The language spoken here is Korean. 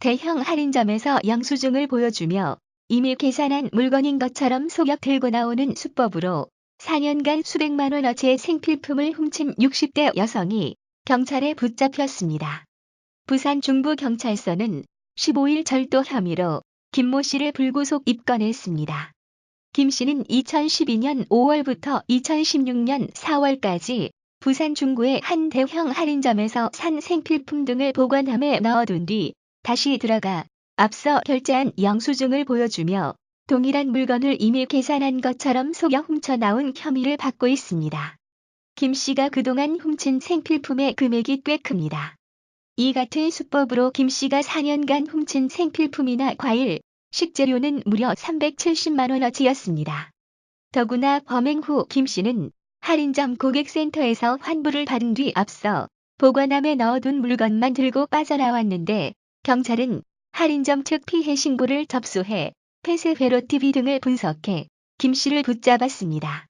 대형 할인점에서 영수증을 보여주며 이미 계산한 물건인 것처럼 속여 들고 나오는 수법으로 4년간 수백만 원어치의 생필품을 훔친 60대 여성이 경찰에 붙잡혔습니다. 부산 중부경찰서는 15일 절도 혐의로 김모 씨를 불구속 입건했습니다. 김 씨는 2012년 5월부터 2016년 4월까지 부산 중구의 한 대형 할인점에서 산 생필품 등을 보관함에 넣어둔 뒤 다시 들어가 앞서 결제한 영수증을 보여주며 동일한 물건을 이미 계산한 것처럼 속여 훔쳐 나온 혐의를 받고 있습니다. 김 씨가 그동안 훔친 생필품의 금액이 꽤 큽니다. 이 같은 수법으로 김 씨가 4년간 훔친 생필품이나 과일, 식재료는 무려 370만 원어치였습니다. 더구나 범행 후 김 씨는 할인점 고객센터에서 환불을 받은 뒤 앞서 보관함에 넣어둔 물건만 들고 빠져나왔는데 경찰은 할인점 측 피해 신고를 접수해 폐쇄 회로 TV 등을 분석해 김 씨를 붙잡았습니다.